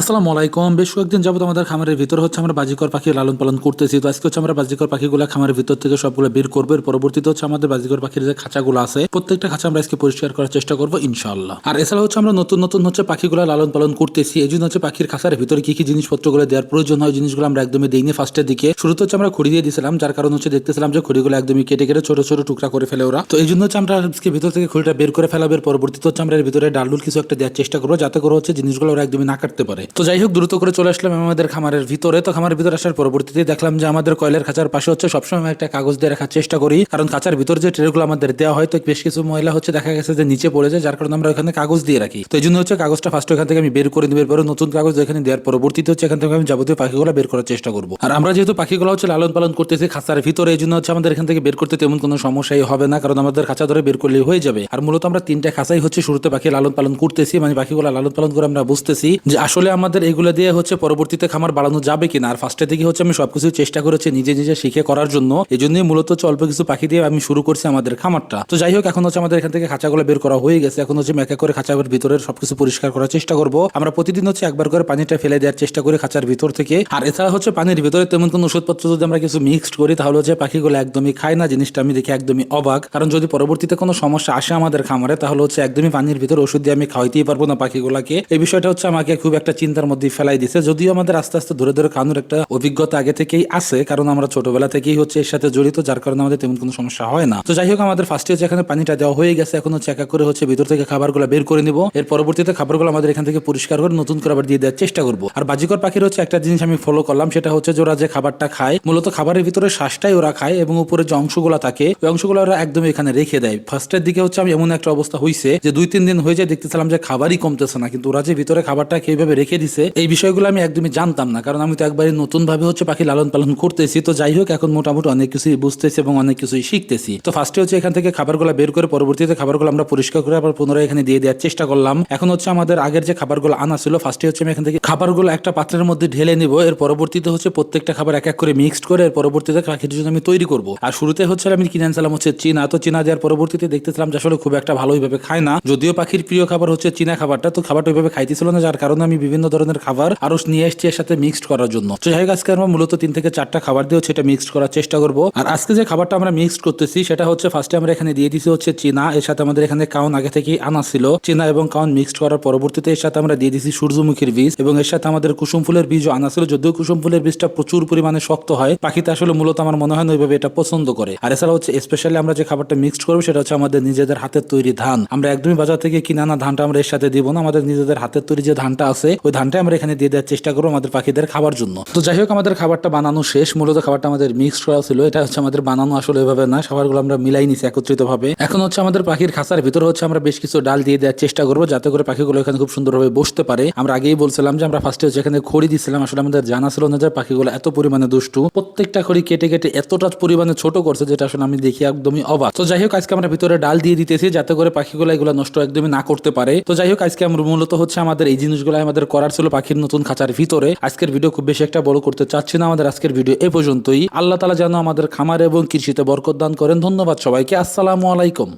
আসসালামু আলাইকুম। বেশ কয়েকদিন যাবত আমাদের খামারের ভিতর হচ্ছে, আমরা বাজিকর পাখি লালন পালন করতেছি। তো আজকে হচ্ছে আমরা বাজিকর পাখিগুলো খামারের ভিতর থেকে সবগুলো বের করব। এর পরবর্তীতে হচ্ছে আমাদের বাজিকর পাখির যে খাঁচাগুলো আছে, প্রত্যেকটা খাঁচা আমরা আজকে পরিষ্কার করার চেষ্টা করব ইনশাল্লাহ আর এছাড়া হচ্ছে আমরা নতুন নতুন হচ্ছে পাখিগুলো লালন পালন করতেছি। এই জন্য হচ্ছে পাখির খাঁচার ভিতরে কি কি জিনিসপত্রগুলো দেওয়ার প্রয়োজন হয়, জিনিসগুলো আমরা একদমই দিইনি ফার্স্টের দিকে। শুরুতে হচ্ছে আমরা খড়ি দিয়ে দিয়েছিলাম, যার কারণ হচ্ছে দেখতেছিলাম যে খড়িগুলো একদমই কেটে কেটে ছোট ছোট টুকরা করে ফেলে ওরা। তো এই জন্য হচ্ছে আমরা আজকে ভিতর থেকে খড়িটা বের করে ফেলাবে। এর পরবর্তীতে হচ্ছে আমরা এর ভিতরে ডালডুল কিছু একটা দেওয়ার চেষ্টা করব, যাতে করে হচ্ছে জিনিসগুলো ওরা একদমই না কাটতে পারে। তো যাই হোক, দ্রুত করে চলে আসলাম আমাদের খামারের ভিতরে। তো খামারের ভিতরে আসার পরবর্তীতে দেখলাম যে আমাদের কয়লার খাঁচার পাশে হচ্ছে সবসময় একটা কাগজ দিয়ে রাখার চেষ্টা করি। কারণ খাঁচার ভিতর যে ট্রেগুলো আমাদের দেওয়া হয়, তো বেশ কিছু ময়লা হচ্ছে দেখা গেছে যে নিচে পড়ে যায়, যার কারণে আমরা ওখানে কাগজ দিয়ে রাখি। তো এই জন্য হচ্ছে কাগজটা ফার্স্ট এখান থেকে আমি বের করে নিবে পরে নতুন কাগজ এখানে দেওয়ার পরবর্তীতে হচ্ছে এখান থেকে আমি যাবতীয় পাখিগুলো বের করার চেষ্টা করব। আর আমরা যেহেতু পাখিগুলো হচ্ছে লালন পালন করতেছি খাঁচার ভিতরে, এই জন্য হচ্ছে আমাদের এখান থেকে বের করতে তেমন কোনো সমস্যাই হবে না। কারণ আমাদের খাঁচা ধরে বের করলে হয়ে যাবে। আর মূলত আমরা তিনটা খাঁচাই হচ্ছে শুরুতে পাখি লালন পালন করতেছি। মানে পাখিগুলো লালন পালন করে আমরা বুঝতেছি যে আসলে আমাদের এগুলো দিয়ে হচ্ছে পরবর্তীতে খামার বাড়ানো যাবে কিনা? আর ফার্স্টের দিকে হচ্ছে আমি সবকিছু চেষ্টা করেছি নিজে নিজে শিখে করার জন্য। এই জন্যই মূলত হচ্ছে অল্প কিছু পাখি দিয়ে আমি শুরু করছি আমাদের খামারটা। তো যাই হোক, এখন হচ্ছে আমাদের এখান থেকে খাঁচাগুলো বের করা হয়ে গেছে। এখন হচ্ছে মেকা করে খাঁচার ভিতরের সবকিছু পরিষ্কার করার চেষ্টা করব। আমরা প্রতিদিন হচ্ছে একবার করে পানিটা ফেলে দেওয়ার চেষ্টা করি খাঁচার ভিতর থেকে। আর এছাড়া হচ্ছে পানির ভিতরে তেমন কোনো ওষুধপত্র যদি আমরা কিছু মিক্সড করি, তাহলে হচ্ছে পাখিগুলো একদমই খায় না। জিনিসটা আমি দেখি একদমই অবাক। কারণ যদি পরবর্তীতে কোনো সমস্যা আসে আমাদের খামারে, তাহলে হচ্ছে একদমই পানির ভিতরে ওষুধ দিয়ে আমি খাওয়াইতেই পারব না পাখিগুলোকে। এই বিষয়টা হচ্ছে আমাকে খুব একটা চিন্তার মধ্যে ফেলাই দিছে। যদিও আমাদের আস্তে আস্তে ধরে ধরে খাওয়ানোর একটা অভিজ্ঞতা আগে থেকেই আছে, কারণ আমরা ছোটবেলা থেকেই হচ্ছে এর সাথে জড়িত, যার কারণে আমাদের তেমন কোনো সমস্যা হয় না। তো যাই হোক, আমাদের ফার্স্টে হচ্ছে এখানে পানিটা দেওয়া হয়ে গেছে, এখন হচ্ছে এক করে হচ্ছে ভিতর থেকে খাবারগুলো বের করে নিব। এর পরবর্তীতে খাবারগুলো আমাদের এখান থেকে পরিষ্কার করে নতুন করে আবার দিয়ে দেওয়ার চেষ্টা করব। আর বাজিকর পাখির হচ্ছে একটা জিনিস আমি ফলো করলাম, সেটা হচ্ছে যে ওরা যে খাবারটা খায়, মূলত খাবারের ভিতরে শ্বাসটাই ওরা খায় এবং উপরে যে অংশগুলো থাকে, ওই অংশগুলো ওরা একদম এখানে রেখে দেয়। ফার্স্টের দিকে হচ্ছে আমি এমন একটা অবস্থা হয়েছে যে দুই, তিন দিন হয়ে যায়, দেখতেছিলাম যে খাবারই কমতেছে না, কিন্তু ওরা যে ভিতরে খাবারটা কীভাবে রেখে দিছে, এই বিষয়গুলো আমি একদমই জানতাম না, কারণ আমি তো একবারই নতুন ভাবে হচ্ছে পাখি লালন পালন করতেছি। তো যাই হোক, এখন মোটামুটি অনেক কিছুই বুঝতেছি এবং অনেক কিছুই শিখতেছি। তো ফার্স্টে হচ্ছে এখান থেকে খাবারগুলো বের করে পরবর্তীতে খাবারগুলো আমরা পরিষ্কার করে আবার পুনরায় এখানে দিয়ে দেওয়ার চেষ্টা করলাম। এখন হচ্ছে আমাদের আগের যে খাবারগুলো আনা ছিল ফার্স্টে হচ্ছে আমি এখান থেকে খাবারগুলো একটা পাত্রের মধ্যে ঢেলে নিব। এর পরবর্তীতে হচ্ছে প্রত্যেকটা খাবার এক এক করে মিক্সড করে এর পরবর্তীতে পাখির জন্য আমি তৈরি করব। আর শুরুতে হচ্ছে আমি কিনে আনছিলাম হচ্ছে চীনা। তো চীনা দেওয়ার পরবর্তীতে দেখতেছিলাম যে আসলে খুব একটা ভালোভাবে খায় না। যদিও পাখির প্রিয় খাবার হচ্ছে চীনা খাবারটা, তো খাবারটা ওইভাবে খাইতেছিল না, যার কারণে আমি বিভিন্ন ধরনের খাবার আরও নিয়ে এসছি এর সাথে মিক্সড করার জন্য। তো যাই হোক, আজকে আমরা মূলত তিন থেকে চারটা খাবার দিয়ে হচ্ছে এটা মিক্সড করার চেষ্টা করব। আর আজকে যে খাবারটা আমরা মিক্সড করতেছি, সেটা হচ্ছে ফার্স্টে আমরা এখানে দিয়ে দিছি হচ্ছে চীনা। এর সাথে আমাদের এখানে কাউন আগে থেকেই আনা ছিল। চীনা এবং কাউন মিক্সড করার পরবর্তীতে এর সাথে আমরা দিয়ে দিছি সূর্যমুখীর বীজ এবং এর সাথে আমাদের কুসুম ফুলের বীজও আনা ছিল। যদিও কুসুম ফুলের বীজটা প্রচুর পরিমাণে শক্ত হয় পাখিতে আসলে মূলত আমার মনে হয় না ওইভাবে এটা পছন্দ করে। আর এছাড়া হচ্ছে স্পেশালি আমরা যে খাবারটা মিক্সড করব, সেটা হচ্ছে আমাদের নিজেদের হাতের তৈরি ধান। আমরা একদমই বাজার থেকে কিনে আনা ধানটা আমরা এর সাথে দিব না। আমাদের নিজেদের হাতের তৈরি যে ধানটা আছে, ওই ধানটা আমরা এখানে দিয়ে দেওয়ার চেষ্টা করব আমাদের পাখিদের খাবার জন্য। তো যাই হোক, আমাদের খাবারটা বানানো শেষ। মূলত খাবারটা আমাদের মিক্সড করা ছিল। এটা হচ্ছে আমাদের বানানো আসলে এভাবে না খাবারগুলো আমরা মিলাই নিছি একত্রিত ভাবে এখন হচ্ছে আমাদের পাখির খাঁচার ভিতরে হচ্ছে আমরা বেশ কিছু ডাল দিয়ে দেওয়ার চেষ্টা করব, যাতে করে পাখিগুলো এখানে খুব সুন্দরভাবে বসতে পারে। আমরা আগেই বলছিলাম যে আমরা ফার্স্টে হচ্ছে এখানে খড়ি দিছিলাম। আসলে আমাদের জানা ছিল না যে পাখিগুলো এত পরিমাণে দুষ্টু। প্রত্যেকটা খড়ি কেটে কেটে এতটা পরিমাণে ছোট করছে যেটা আসলে আমি দেখি একদমই অবাক। তো যাই হোক, আজকে আমরা ভিতরে ডাল দিয়ে দিতেছি, যাতে করে পাখিগুলো এগুলো নষ্ট একদমই না করতে পারে। তো যাই হোক, আজকে আমরা মূলত হচ্ছে আমাদের এই জিনিসগুলো আমাদের করার ছিল পাখির নতুন খাঁচার ভিতরে। আজকের ভিডিও খুব বেশি একটা বড় করতে চাচ্ছি না, আমাদের আজকের ভিডিও এ পর্যন্তই। আল্লাহ তালা যেন আমাদের খামার এবং কৃষিতে বরকত দান করেন। ধন্যবাদ সবাইকে। আসসালামু আলাইকুম।